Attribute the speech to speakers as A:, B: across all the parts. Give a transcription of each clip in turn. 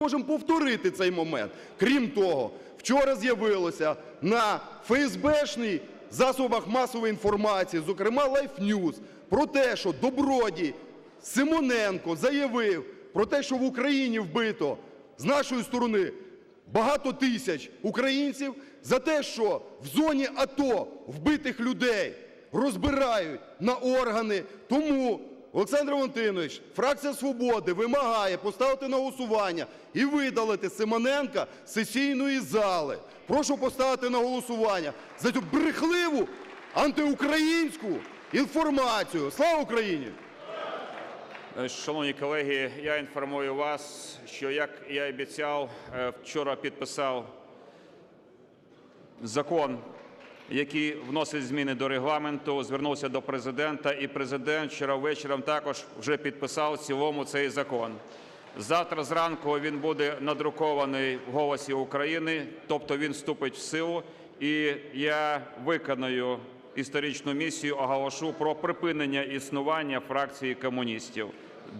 A: можемо повторити цей момент. Крім того, вчора з'явилося на ФСБшних засобах масової інформації, зокрема Life News, про те, що Добродій Симоненко заявив про те, що в Україні вбито з нашої сторони багато тисяч українців за те, що в зоні АТО вбитих людей розбирають на органи. Тому, Олександр Валентинович, фракція "Свободи" вимагає поставити на голосування і видалити Симоненка з сесійної зали. Прошу поставити на голосування за цю брехливу антиукраїнську інформацію. Слава Україні!
B: Е, Шановні колеги, я інформую вас, що як я обіцяв, е, вчора підписав закон, який вносить зміни до регламенту, звернувся до президента, і президент вчора вечором також вже підписав в цілому цей закон. Завтра зранку він буде надрукований в «Голосі України», тобто він вступить в силу, і я виконую історичну місію, оголошу про припинення існування фракції комуністів.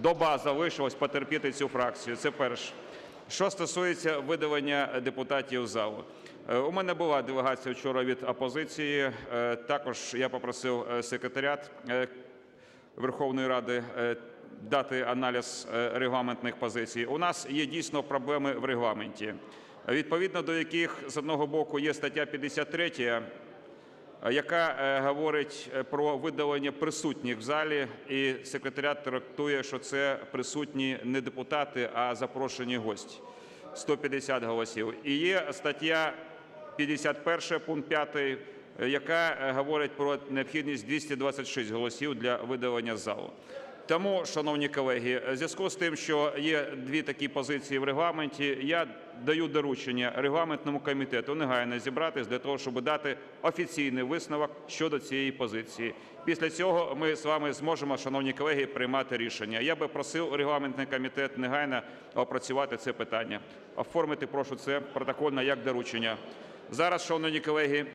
B: Доба залишилась потерпіти цю фракцію. Це перше. Що стосується видавання депутатів залу. Е, У мене була делегація вчора від опозиції. Е, Також я попросив е, секретаріат Верховної Ради дати аналіз регламентних позицій. У нас є дійсно проблеми в регламенті, відповідно до яких з одного боку є стаття 53, е, яка говорить про видалення присутніх в залі, і секретаріат трактує, що це присутні не депутати, а запрошені гості. 150 голосів. І є стаття 51 пункт 5, е, яка е, говорить про необхідність 226 голосів для видалення залу. Тому, шановні колеги, в зв'язку з тим, що є дві такі позиції в регламенті, я даю доручення регламентному комітету негайно зібратись для того, щоб дати офіційний висновок щодо цієї позиції. Після цього ми з вами зможемо, шановні колеги, приймати рішення. Я би просив регламентний комітет негайно опрацювати це питання. Оформити прошу це протокольно як доручення. Зараз, шановні колеги,